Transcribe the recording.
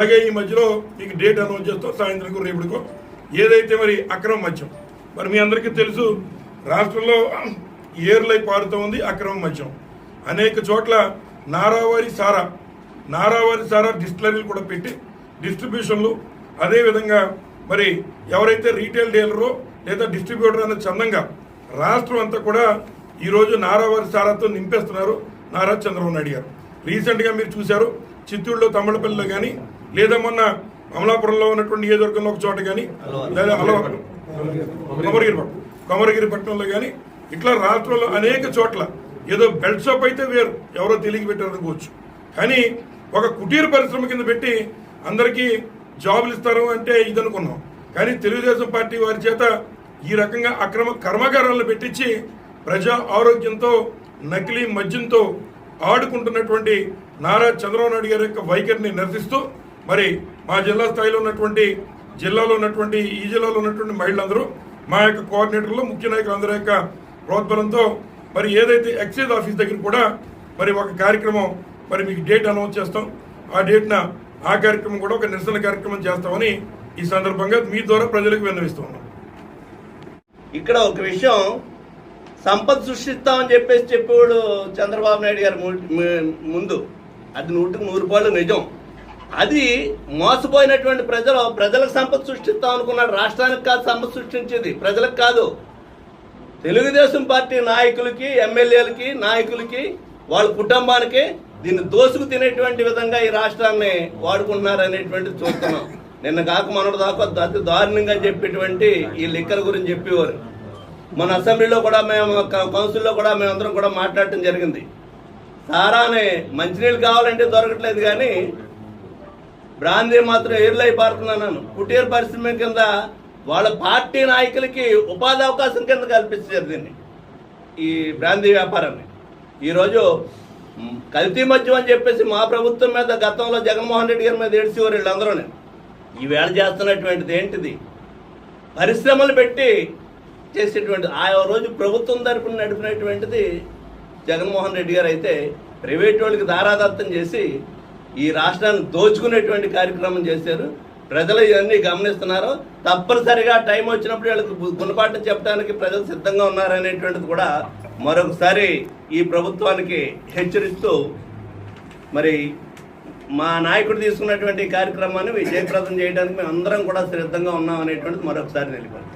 అలాగే ఈ మధ్యలో మీకు డేట్ అనౌన్స్ చేస్తాం సాయంత్రం రేపటికో. ఏదైతే మరి అక్రమ మద్యం మరి మీ అందరికీ తెలుసు రాష్ట్రంలో ఏర్లై పారుతూ ఉంది అక్రమ మద్యం. అనేక చోట్ల నారావారి సారా నారావారి సారా డిస్టిలరీలు కూడా పెట్టి డిస్ట్రిబ్యూషన్లు అదేవిధంగా మరి ఎవరైతే రీటైల్ డీలరో లేదా డిస్ట్రిబ్యూటర్ అనే చందంగా రాష్ట్రం అంతా కూడా ఈరోజు నారావారి సారాతో నింపేస్తున్నారు నారా చంద్రబాబు నాయుడు గారు. రీసెంట్గా మీరు చూశారు చిత్తూరులో తమిళపల్లిలో కానీ లేదా మొన్న అమలాపురంలో ఉన్నటువంటి నియోజకవర్గంలో ఒక చోట కానీ లేదా అలవాటు కొమరగిరిపట్నం కొమరగిరిపట్నంలో కానీ ఇట్లా రాష్ట్రంలో అనేక చోట్ల ఏదో బెల్ట్ షాప్ అయితే వేరు ఎవరో తెలియ పెట్టారు అనుకోవచ్చు. కానీ ఒక కుటీర పరిశ్రమ కింద పెట్టి అందరికీ జాబులు ఇస్తారు అంటే ఇది అనుకున్నాం కానీ తెలుగుదేశం పార్టీ వారి చేత ఈ రకంగా అక్రమ కర్మాగారాలను పెట్టించి ప్రజా ఆరోగ్యంతో నకిలీ మద్యంతో ఆడుకుంటున్నటువంటి నారా చంద్రబాబు నాయుడు గారి యొక్క వైఖరిని నిరసిస్తూ మరి మా జిల్లా స్థాయిలో ఉన్నటువంటి జిల్లాలో ఉన్నటువంటి ఈ జిల్లాలో ఉన్నటువంటి మహిళలందరూ మా యొక్క కోఆర్డినేటర్లు ముఖ్య నాయకులందరి యొక్క ప్రోద్బలంతో మరి ఏదైతే ఎక్సైజ్ ఆఫీస్ దగ్గర కూడా మరి ఒక కార్యక్రమం మరి మీకు డేట్ అనౌన్స్ చేస్తాం. ఆ డేట్న ఆ కార్యక్రమం కూడా ఒక నిరసన కార్యక్రమం చేస్తామని ఈ సందర్భంగా మీ ద్వారా ప్రజలకు విన్నవిస్తున్నాం ఇక్కడ ఒక విషయం సంపద సృష్టిస్తామని చెప్పేసి చెప్పేవాడు చంద్రబాబు నాయుడు గారు ముందు. అది నూటికి నూరు రూపాయలు నిజం. అది మోసపోయినటువంటి ప్రజలు ప్రజలకు సంపద సృష్టిస్తాం అనుకున్నాడు. రాష్ట్రానికి కాదు సంపద సృష్టించేది. ప్రజలకు కాదు. తెలుగుదేశం పార్టీ నాయకులకి ఎమ్మెల్యేలకి నాయకులకి వాళ్ళ కుటుంబానికి దీన్ని దోసుకు తినేటువంటి విధంగా ఈ రాష్ట్రాన్ని వాడుకుంటున్నారు అనేటువంటిది చూస్తున్నాం. నిన్న కాక మనడు దాకా అతి దారుణంగా చెప్పేటువంటి ఈ లిక్కర్ గురించి చెప్పేవారు. మన అసెంబ్లీలో కూడా మేము కౌన్సిల్లో కూడా మేమందరం కూడా మాట్లాడటం జరిగింది. సారానే మంచినీళ్ళు కావాలంటే దొరకట్లేదు కానీ బ్రాందీ మాత్రం ఏర్లై పారుతున్నాను కుటీర పరిశ్రమ కింద వాళ్ళ పార్టీ నాయకులకి ఉపాధి అవకాశం కింద కల్పించారు దీన్ని. ఈ బ్రాందీ వ్యాపారాన్ని. ఈరోజు కల్తీ మద్యం అని చెప్పేసి మా ప్రభుత్వం మీద గతంలో జగన్మోహన్ రెడ్డి గారి మీద ఏడ్చేవారు వీళ్ళందరూ ఈవేళ చేస్తున్నటువంటిది ఏంటిది? పరిశ్రమలు పెట్టి చేసేటువంటి ఆ రోజు ప్రభుత్వం తరపున నడిపినటువంటిది జగన్మోహన్ రెడ్డి గారు అయితే ప్రైవేట్ వాళ్ళకి దారాదత్తం చేసి ఈ రాష్ట్రాన్ని దోచుకునేటువంటి కార్యక్రమం చేశారు. ప్రజలు ఇవన్నీ గమనిస్తున్నారు. తప్పనిసరిగా టైం వచ్చినప్పుడు వీళ్ళకి గుణపాఠం చెప్పడానికి ప్రజలు సిద్ధంగా ఉన్నారనేటువంటిది కూడా మరొకసారి ఈ ప్రభుత్వానికి హెచ్చరిస్తూ మరి మా నాయకుడు తీసుకున్నటువంటి కార్యక్రమాన్ని విజయప్రదం చేయడానికి మేము అందరం కూడా సిద్ధంగా ఉన్నాం అనేటువంటిది మరొకసారి తెలిపారు